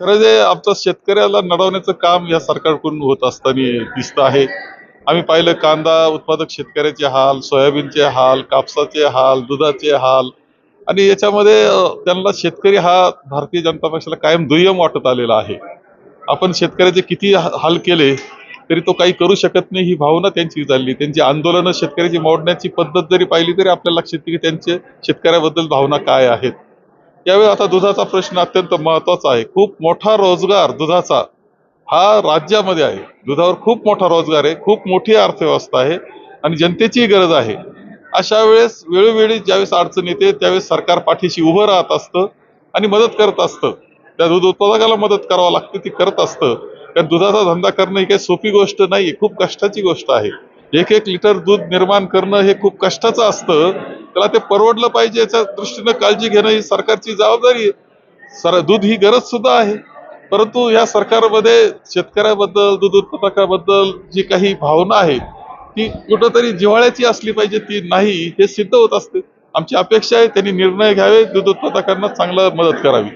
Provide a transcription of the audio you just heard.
खरं जे आमचं शेतकऱ्याला नडवण्याचं काम या सरकारकडून होत असताना दिसतं आहे. आम्ही पाहिलं कांदा उत्पादक शेतकऱ्याचे हाल सोयाबीनचे हाल कापसाचे हाल दुधाचे हाल. आणि याच्यामध्ये त्यांना शेतकरी हा भारतीय जनता पक्षाला कायम दुय्यम वाटत आलेला आहे. आपण शेतकऱ्याचे किती हाल केले तरी तो काही करू शकत नाही ही भावना त्यांची चालली त्यांची आंदोलनं शेतकऱ्याची मोडण्याची पद्धत जरी पाहिली तरी आपल्याला लक्षात येते की त्यांचे शेतकऱ्याबद्दल भावना काय आहेत. यावेळी आता दुधाचा प्रश्न अत्यंत महत्त्वाचा आहे. खूप मोठा रोजगार दुधाचा हा राज्यामध्ये आहे. दुधावर खूप मोठा रोजगार आहे. खूप मोठी अर्थव्यवस्था आहे आणि जनतेचीही गरज आहे. अशा वेळेस वेळोवेळी ज्यावेळेस अडचण येते त्यावेळेस सरकार पाठीशी उभं राहत असतं आणि मदत करत असतं. त्या दूध उत्पादकाला मदत करावं लागते ती करत असतं. कारण दुधाचा धंदा करणं ही काही सोपी गोष्ट नाही खूप कष्टाची गोष्ट आहे. एक एक लिटर दूध निर्माण करणं हे खूप कष्टाचं असतं. त्याला ते परवडलं पाहिजे याच्या दृष्टीनं काळजी घेणं ही सरकारची जबाबदारी आहे. सर दूध ही गरज सुद्धा आहे. परंतु या सरकारमध्ये शेतकऱ्याबद्दल दूध उत्पादकाबद्दल जी काही भावना आहे ती कुठंतरी जिव्हाळ्याची असली पाहिजे ती नाही हे सिद्ध होत असते. आमची अपेक्षा आहे त्यांनी निर्णय घ्यावे दूध उत्पादकांना चांगलं मदत करावी.